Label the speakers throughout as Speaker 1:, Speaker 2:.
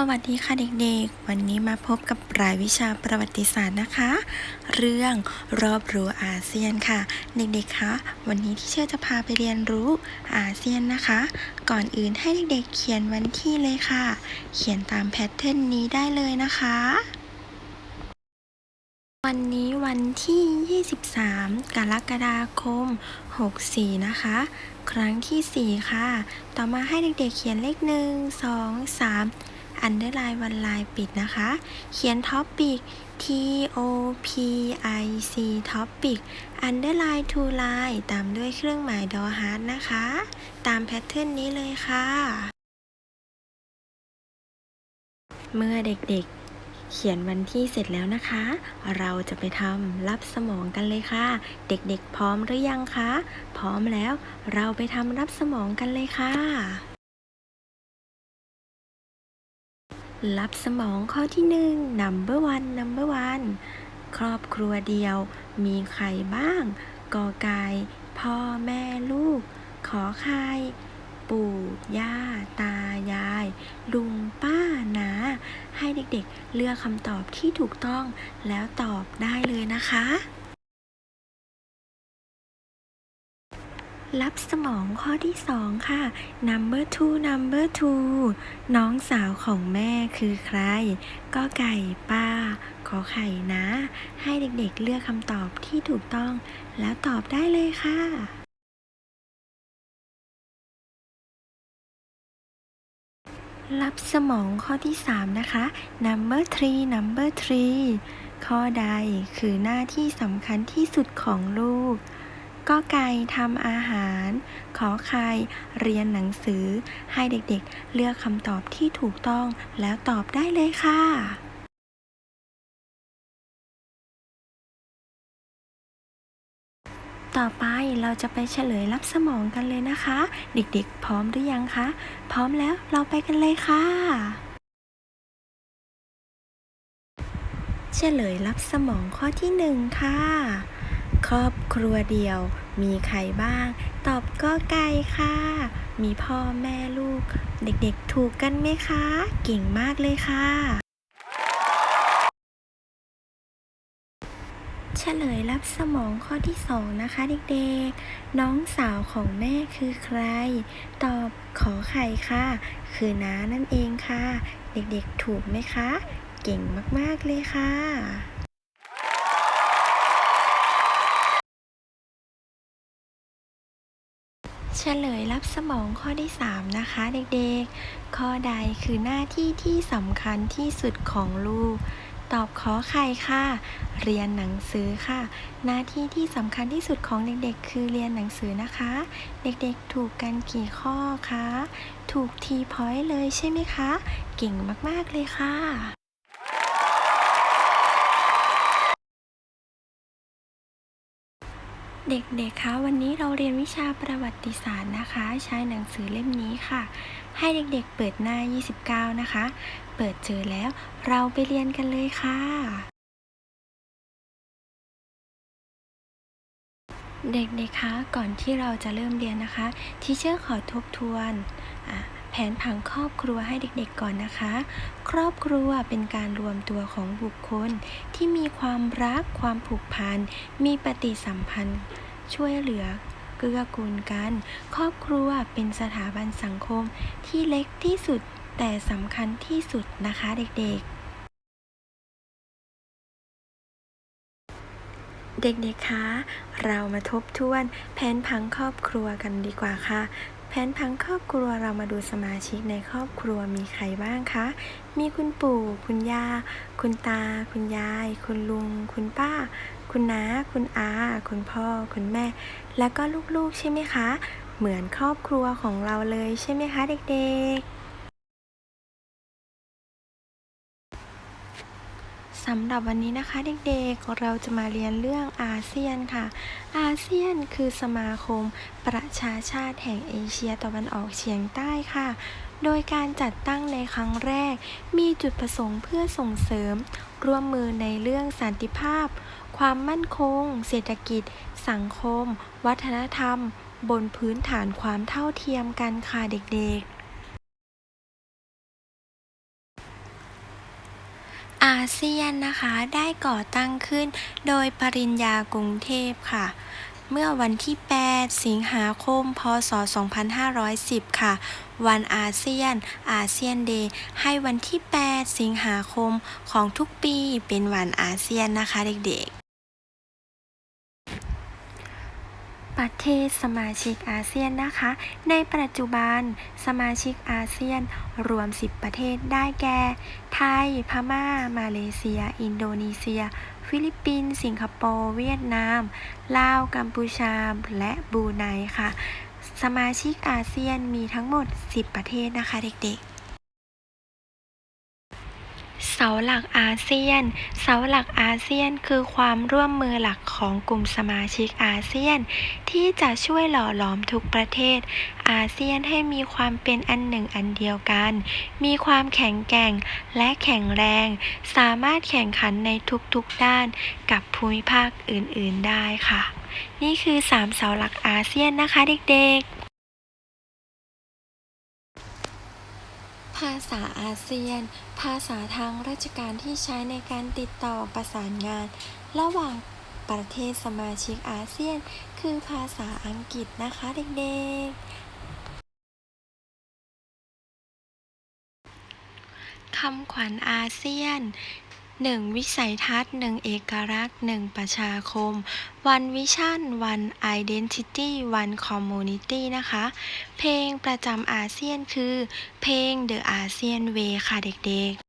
Speaker 1: สวัสดีค่ะเด็กๆ วันนี้มาพบกับรายวิชาประวัติศาสตร์นะคะ เรื่องรอบรู้อาเซียนค่ะ เด็กๆ คะ วันนี้ที่เชื่อจะพาไปเรียนรู้อาเซียนนะคะ ก่อนอื่นให้เด็กๆ เขียนวันที่เลยค่ะ เขียนตามแพทเทิร์นนี้ได้เลยนะคะ วันนี้วันที่ 23 กรกฎาคม 64 นะคะครั้งที่ 4 ค่ะ ต่อมาให้เด็กๆเขียนเลข 1 2 3 อันเดอร์ไลน์วันไลน์ปิดนะคะ เขียนท็อปปิก T O P I C ท็อปปิกอันเดอร์ไลน์ทูไลน์ตามด้วยเครื่องหมายดอฮาร์ดนะคะ ตามแพทเทิร์นนี้เลยค่ะ เมื่อเด็กๆ เขียนวันที่เสร็จแล้วนะคะ เราจะไปทำรับสมองกันเลยค่ะ เด็กๆ พร้อมหรือยังคะ พร้อมแล้วเราไปทำรับสมองกันเลยค่ะ รับสมองข้อที่หนึ่ง number one number one ครอบครัวเดียว มีใครบ้าง กอไก่พ่อแม่ลูก ขอไข่ปู่ย่า ตายาย ลุงป้านาให้เด็กๆเลือกคำตอบที่ถูกต้องแล้วตอบได้เลยนะคะ รับสมองข้อที่สองค่ะ number two number two น้องสาวของแม่คือใคร ก็ไก่ป้า ขอไข่นะ ให้เด็กๆเลือกคำตอบที่ถูกต้อง แล้วตอบได้เลยค่ะรับสมองข้อที่ 3 นะคะ number three number three ข้อใดคือหน้าที่สำคัญที่สุดของลูก ก็ไก่ทำอาหาร ขอไข่เรียนหนังสือ ให้เด็กๆ เลือกคำตอบที่ถูกต้องแล้วตอบได้เลยค่ะต่อไปเราจะไปเฉลยรับสมองกันเลยนะคะ เด็กๆ พร้อมหรือยังคะ พร้อมแล้วเราไปกันเลยค่ะ เฉลยรับสมองข้อที่หนึ่งค่ะ ครอบครัวเดียว มีใครบ้าง ตอบก็ไก่ค่ะ มีพ่อแม่ลูก เด็กๆถูกกันไหมคะ เก่งมากเลยค่ะ เฉลยรับสมองข้อที่สองนะคะเด็กๆ น้องสาวของแม่คือใคร ตอบขอไข่ค่ะ คือน้านั่นเองค่ะ เด็กๆถูกไหมคะ เก่งมากๆเลยค่ะ ฉลยรับสมองข้อที่ 3 นะคะเด็กๆ ข้อใดคือหน้าที่ที่สำคัญที่สุดของลูก ตอบขอไข่ค่ะ เรียนหนังสือค่ะ หน้าที่ที่สำคัญที่สุดของเด็กๆ คือเรียนหนังสือนะคะ เด็กๆถูกกันกี่ข้อคะ ถูกทีพอยต์เลยใช่ไหมคะ เก่งมากๆเลยค่ะ เด็กๆ คะ วันนี้เราเรียนวิชาประวัติศาสตร์นะคะ ใช้หนังสือเล่มนี้ค่ะ ให้เด็กๆ เปิดหน้า 29 นะคะ เปิดเจอแล้ว เราไปเรียนกันเลยค่ะ เด็กๆ คะ ก่อนที่เราจะเริ่มเรียนนะคะ ทีเชอร์ขอทบทวนอะ ผนผังครอบครัวให้เด็กๆก่อนนะคะ ครอบครัวเป็นการรวมตัวของบุคคล ที่มีความรัก ความผูกพัน มีปฏิสัมพันธ์ ช่วยเหลือเกื้อกูลกัน ครอบครัวเป็นสถาบันสังคมที่เล็กที่สุดแต่สำคัญที่สุดนะคะเด็กๆเด็กๆ คะ เรามาทบทวนแผนผังครอบครัวกันดีกว่าค่ะ ผนพังครอบครัวเรามาดูสมาชิกในครอบครัวมีใครบ้างคะ มีคุณปู่ คุณย่า คุณตา คุณยาย คุณลุง คุณป้า คุณน้า คุณอา คุณพ่อ คุณแม่ แล้วก็ลูกๆใช่ไหมคะ เหมือนครอบครัวของเราเลยใช่ไหมคะเด็กๆ สำหรับวันนี้นะคะเด็กๆ เราจะมาเรียนเรื่องอาเซียนค่ะ อาเซียนคือสมาคม ประชาชาติแห่งเอเชียตะวันออกเฉียงใต้ค่ะ โดยการจัดตั้งในครั้งแรก มีจุดประสงค์เพื่อส่งเสริม ร่วมมือในเรื่องสันติภาพ ความมั่นคง เศรษฐกิจ สังคม วัฒนธรรม บนพื้นฐานความเท่าเทียมกันค่ะเด็กๆ อาเซียนนะคะได้ก่อตั้งขึ้นโดยปริญญากรุงเทพค่ะ เมื่อวันที่ 8 สิงหาคม พศ 2510 ค่ะ วันอาเซียน อาเซียนเดย์ให้วันที่ 8 สิงหาคมของทุกปีเป็นวันอาเซียนนะคะเด็กๆ ประเทศสมาชิกอาเซียนนะคะ ในปัจจุบันสมาชิกอาเซียนรวม 10 ประเทศได้แก่ ไทย พม่า มาเลเซีย อินโดนีเซีย ฟิลิปปินส์ สิงคโปร์ เวียดนาม ลาว กัมพูชา และบรูไนค่ะ สมาชิกอาเซียนมีทั้งหมด 10 ประเทศนะคะเด็กๆ เสาหลักอาเซียน เสาหลักอาเซียนคือความร่วมมือหลักของกลุ่มสมาชิกอาเซียน ที่จะช่วยหล่อหลอมทุกประเทศ อาเซียนให้มีความเป็นอันหนึ่งอันเดียวกัน มีความแข็งแกร่งและแข็งแรง สามารถแข่งขันในทุกๆด้านกับภูมิภาคอื่นๆได้ค่ะ นี่คือสามเสาหลักอาเซียนนะคะเด็กๆ ภาษาอาเซียน ภาษาทางราชการที่ใช้ในการติดต่อประสานงาน ระหว่างประเทศสมาชิกอาเซียน คือภาษาอังกฤษนะคะเด็กๆ คำขวัญอาเซียน 1. วิสัยทัศน์ 1. เอกลักษณ์ 1. ประชาคม One Vision One Identity One Community นะคะ เพลงประจำอาเซียนคือ เพลง The ASEAN Way ค่ะเด็กๆ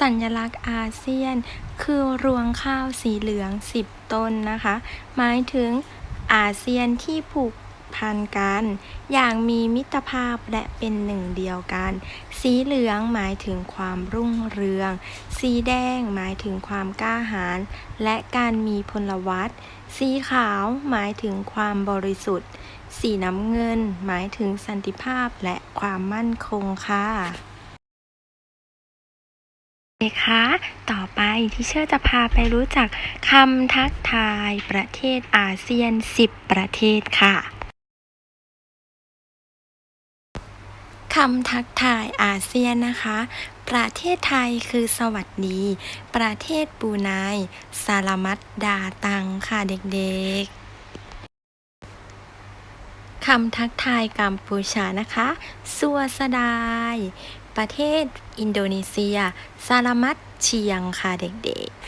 Speaker 1: สัญลักษณ์อาเซียน คือรวงข้าวสีเหลือง 10 ต้นนะคะ หมายถึงอาเซียนที่ผูก พันกัน อย่างมีมิตรภาพและเป็นหนึ่งเดียวกัน สีเหลืองหมายถึงความรุ่งเรือง สีแดงหมายถึงความกล้าหาญและการมีพลวัตสีขาวหมายถึงความบริสุทธิ์ สีน้ำเงินหมายถึงสันติภาพและความมั่นคงค่ะโอเคคะต่อไปที่เชื่อจะพาไปรู้จักคำทักทายประเทศอาเซียน 10 ประเทศค่ะ คำทักทายอาเซียนนะคะ ประเทศไทยคือสวัสดี ประเทศบรูไนสารมัดดาตังค่ะเด็กๆ คำทักทายกัมพูชานะคะสัวสดาย ประเทศอินโดนีเซีย สารมัดเชียงค่ะเด็กๆ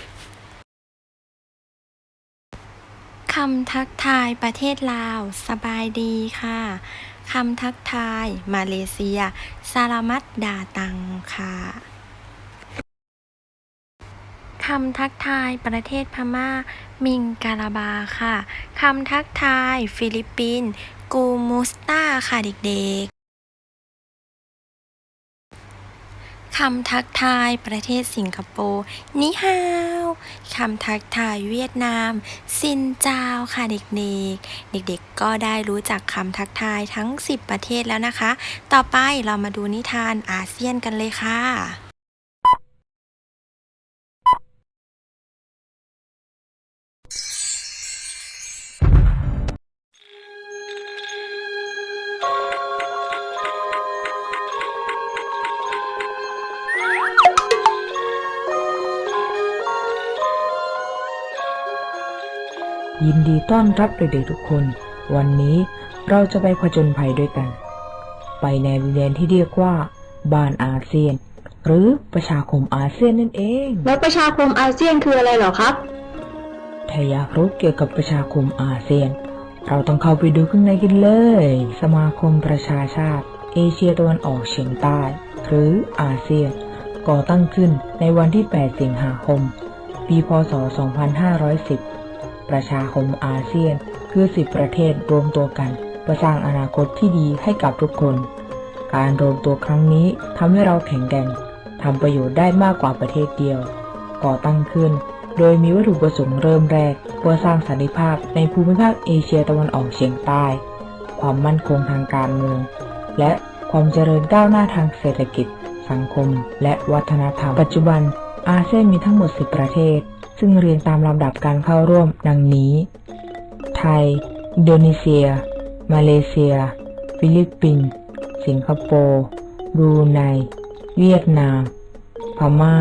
Speaker 1: คำทักทายประเทศลาว สบายดีค่ะ คำทักทาย มาเลเซีย สารมัดดาตังค่ะคำทักทายประเทศพม่า มิงกาลาบาค่ะ คำทักทาย ฟิลิปปินส์กูมูสตาค่ะเด็กๆ คำทักทายประเทศสิงคโปร์นิฮาวคำทักทายเวียดนาม ซินเจ้าค่ะเด็กๆ เด็กๆ ก็ได้รู้จักคำทักทายทั้ง 10 ประเทศแล้วนะคะ ต่อไปเรามาดูนิทานอาเซียนกันเลยค่ะ
Speaker 2: นดีต้อนรับเด็กๆทุกคน วันนี้เราจะไปผจญภัยด้วยกัน ไปในดินแดนที่เรียกว่าบ้านอาเซียน หรือประชาคมอาเซียนนั่นเอง
Speaker 3: แล้วประชาคมอาเซียนคืออะไรเหรอครับ
Speaker 2: ถ้าอยากรู้เกี่ยวกับประชาคมอาเซียน เราต้องเข้าไปดูข้างในกันเลย สมาคมประชาชาติ เอเชียตะวันออกเฉียงใต้ หรืออาเซียน ก่อตั้งขึ้นในวันที่ 8 สิงหาคม ปี พศ 2510 ประชาคมอาเซียน คือ 10 ประเทศรวมตัวกันเพื่อสร้างอนาคตที่ดีให้กับทุกคน การรวมตัวครั้งนี้ทำให้เราแข็งแกร่งทำประโยชน์ได้มากกว่าประเทศเดียว ก่อตั้งขึ้น โดยมีวัตถุประสงค์เริ่มแรกเพื่อสร้างสันติภาพในภูมิภาคเอเชียตะวันออกเฉียงใต้ ความมั่นคงทางการเมือง และความเจริญก้าวหน้าทางเศรษฐกิจ สังคม และวัฒนธรรม ปัจจุบันอาเซียนมีทั้งหมด 10 ประเทศ ซึ่งเรียงตามลำดับการเข้าร่วมดังนี้ ไทย อินโดนีเซีย มาเลเซีย ฟิลิปปินส์ สิงคโปร์ บรูไน เวียดนาม พม่า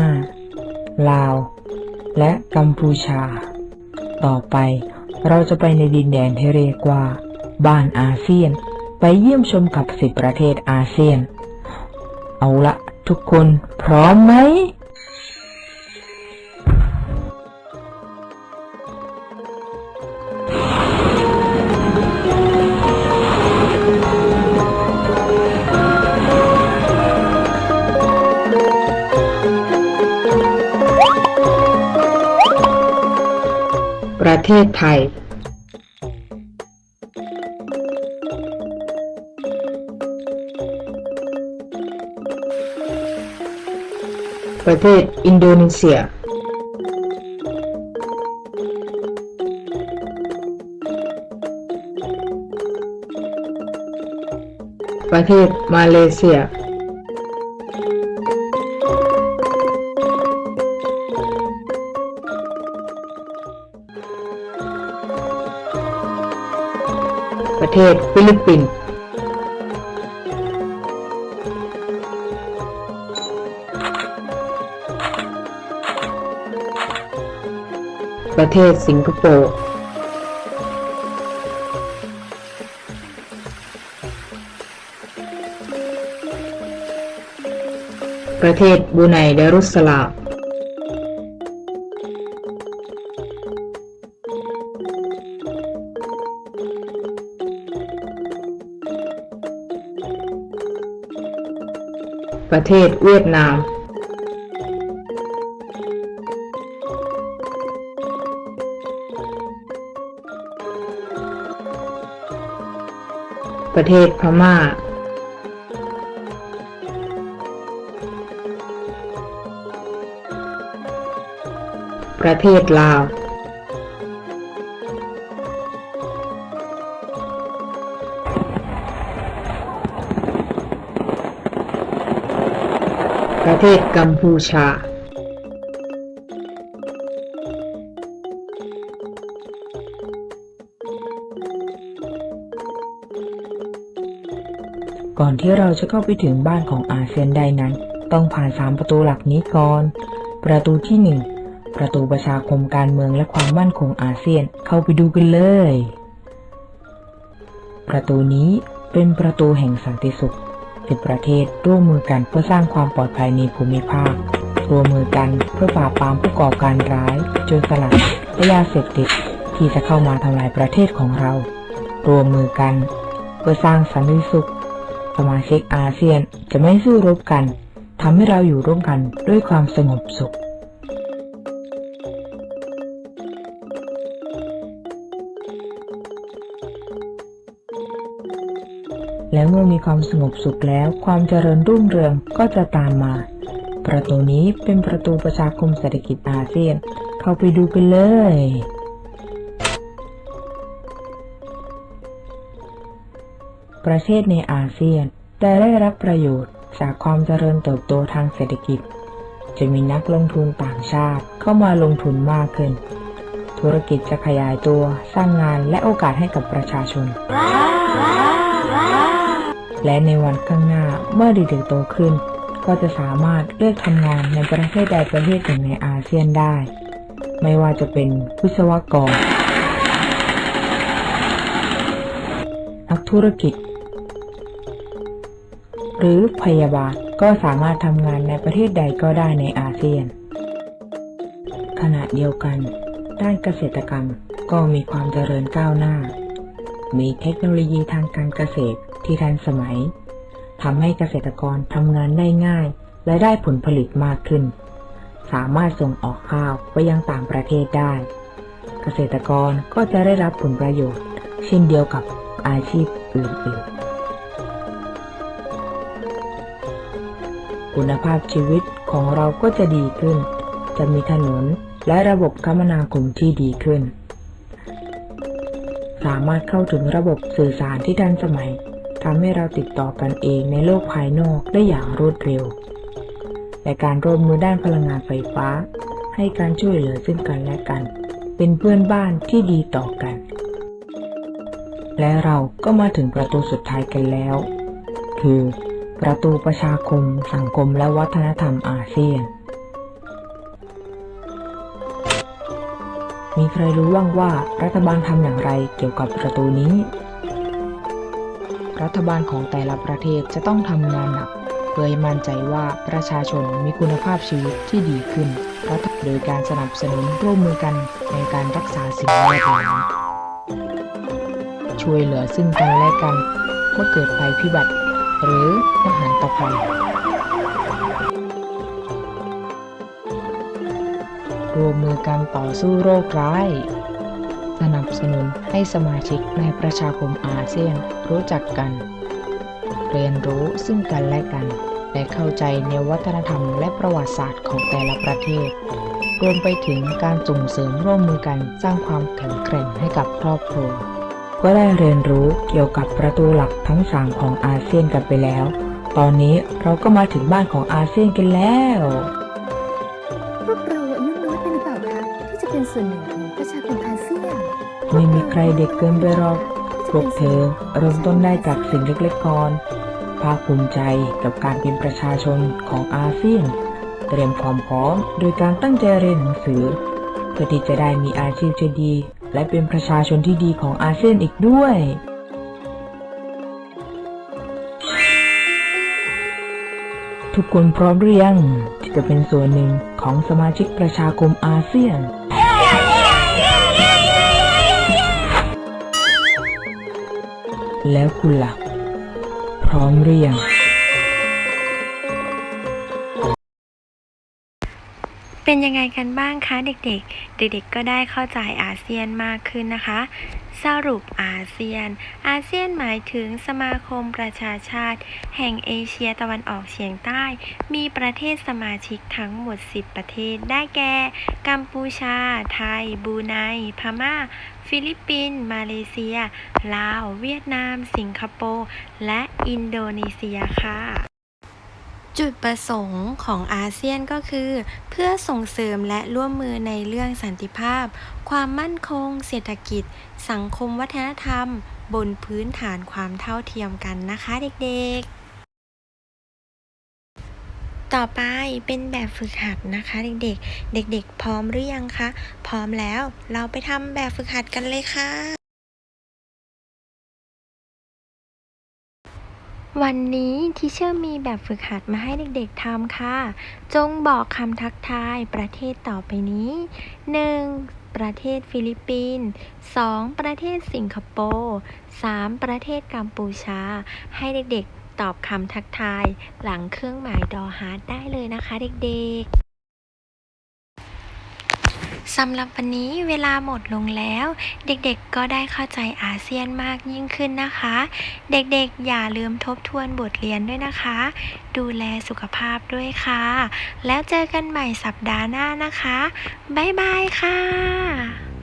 Speaker 2: ลาว และกัมพูชา ต่อไปเราจะไปในดินแดนที่เรียกว่า บ้านอาเซียน ไปเยี่ยมชมกับสิบประเทศอาเซียน เอาละทุกคนพร้อมไหม
Speaker 3: เทศไทยประเทศอินโดนีเซีย ประเทศมาเลเซีย เทศฟิลิปปินส์ประเทศสิงคโปร์ประเทศบูไนดารุสสลาม ประเทศเวียดนามประเทศพม่า ประเทศลาว ประเทศกัมพูชา
Speaker 2: ก่อนที่เราจะเข้าไปถึงบ้านของอาเซียนได้นั้น ต้องผ่านสามประตูหลักนี้ก่อน ประตูที่หนึ่งประตูประชาคมการเมืองและความมั่นคงอาเซียนเข้าไปดูกันเลย ประตูนี้เป็นประตูแห่งสันติสุข สิบประเทศร่วมมือกันเพื่อสร้างความปลอดภัยในภูมิภาคร่วมมือกันเพื่อปราบปรามผู้ก่อการร้ายโจรสลัดและยาเสพติดที่จะเข้ามาทำลายประเทศของเรา ร่วมมือกัน เพื่อสร้างสันติสุข สมาชิกอาเซียนจะไม่สู้รบกันทำให้เราอยู่ร่วมกันด้วยความสงบสุข และเมื่อมีความสงบสุขแล้ว ความเจริญรุ่งเรืองก็จะตามมา ประตูนี้เป็นประตูประชาคมเศรษฐกิจอาเซียน เข้าไปดูกันเลยประเทศในอาเซียนจะได้รับประโยชน์จากความเจริญเติบโตทางเศรษฐกิจ จะมีนักลงทุนต่างชาติเข้ามาลงทุนมากขึ้น ธุรกิจจะขยายตัวสร้างงานและโอกาสให้กับประชาชน และในวันข้างหน้าเมื่อเด็กๆโตขึ้น ก็จะสามารถเลือกทำงานในประเทศใดประเทศหนึ่งในอาเซียนได้ ไม่ว่าจะเป็นวิศวกร นักธุรกิจ หรือพยาบาลก็สามารถทำงานในประเทศใดก็ได้ในอาเซียน ขณะเดียวกัน ด้านเกษตรกรรมก็มีความเจริญก้าวหน้า มีเทคโนโลยีทางการเกษตรที่ทันสมัยทำให้เกษตรกรทำงานได้ง่าย และได้ผลผลิตมากขึ้น สามารถส่งออกข้าวไปยังต่างประเทศได้ เกษตรกรก็จะได้รับผลประโยชน์ เช่นเดียวกับอาชีพอื่นๆ คุณภาพชีวิตของเราก็จะดีขึ้น จะมีถนนและระบบคมนาคมที่ดีขึ้น สามารถเข้าถึงระบบสื่อสารที่ทันสมัยทำให้เราติดต่อกันเองในโลกภายนอกได้อย่างรวดเร็ว และการร่วมมือด้านพลังงานไฟฟ้า ให้การช่วยเหลือซึ่งกันและกัน เป็นเพื่อนบ้านที่ดีต่อกัน และเราก็มาถึงประตูสุดท้ายกันแล้ว คือ ประตูประชาคม สังคมและวัฒนธรรมอาเซียน มีใครรู้บ้างว่ารัฐบาลทำอย่างไรเกี่ยวกับประตูนี้ รัฐบาลของแต่ละประเทศจะต้องทำงานหนักเพื่อให้มั่นใจว่าประชาชนมีคุณภาพชีวิตที่ดีขึ้นรัฐโดยการสนับสนุนร่วมมือกันในการรักษาสิ่งแวดล้อมช่วยเหลือซึ่งกันและกันเมื่อเกิดภัยพิบัติ หรือมหันตภัย รวมมือกันต่อสู้โรคร้าย สนับสนุนให้สมาชิกในประชาคมอาเซียนรู้จักกัน เรียนรู้ซึ่งกันและกัน และเข้าใจในวัฒนธรรมและประวัติศาสตร์ของแต่ละประเทศ รวมไปถึงการส่งเสริมร่วมมือกันสร้างความแข็งแกร่งให้กับครอบครัวก็ได้เรียนรู้เกี่ยวกับประตูหลักทั้งสามของอาเซียนกันไปแล้ว ตอนนี้เราก็มาถึงบ้านของอาเซียนกันแล้ว
Speaker 4: ส่วนหนึ่งของประชาคมอาเซียน
Speaker 2: ไม่มีใครเด็กเกินไปหรอกพวกเธอเริ่มต้นได้จากสิ่งเล็กๆก่อนภาคภูมิใจกับการเป็นประชาชนของอาเซียน เตรียมความพร้อมโดยการตั้งใจเรียนหนังสือ เพื่อที่จะได้มีอาชีพที่ดี และเป็นประชาชนที่ดีของอาเซียนอีกด้วยทุกคนพร้อมหรือยังที่จะเป็นส่วนหนึ่งของสมาชิกประชาคมอาเซียน แล้วคุณล่ะ พร้อมหรือยัง
Speaker 1: เป็นยังไงกันบ้างคะเด็กๆ เด็กๆ ก็ได้เข้าใจอาเซียนมากขึ้นนะคะ สรุปอาเซียน อาเซียนหมายถึงสมาคมประชาชาติ แห่งเอเชียตะวันออกเฉียงใต้ มีประเทศสมาชิกทั้งหมด 10 ประเทศ ได้แก่ กัมพูชา ไทยบรูไน พม่า ฟิลิปปินส์มาเลเซีย ลาว เวียดนาม สิงคโปร์ และอินโดนีเซียค่ะจุดประสงค์ของอาเซียนก็คือ เพื่อส่งเสริมและร่วมมือในเรื่องสันติภาพ ความมั่นคง เศรษฐกิจ สังคมวัฒนธรรม บนพื้นฐานความเท่าเทียมกันนะคะเด็กๆ ต่อไปเป็นแบบฝึกหัดนะคะเด็กๆ เด็กๆ พร้อมหรือยังคะ พร้อมแล้วเราไปทำแบบฝึกหัดกันเลยค่ะ วันนี้ทิเชอร์มีแบบฝึกหัดมาให้เด็กๆทำค่ะ จงบอกคำทักทายประเทศต่อไปนี้ 1. ประเทศฟิลิปปินส์ 2. ประเทศสิงคโปร์ 3. ประเทศกัมพูชา ให้เด็กๆ ตอบคำทักทาย หลังเครื่องหมายดอฮาร์ดได้เลยนะคะเด็กๆ สำหรับวันนี้เวลาหมดลงแล้ว เด็กๆก็ได้เข้าใจอาเซียนมากยิ่งขึ้นนะคะ เด็กๆ อย่าลืมทบทวนบทเรียนด้วยนะคะ ดูแลสุขภาพด้วยค่ะ แล้วเจอกันใหม่สัปดาห์หน้านะคะ บ๊ายบายค่ะ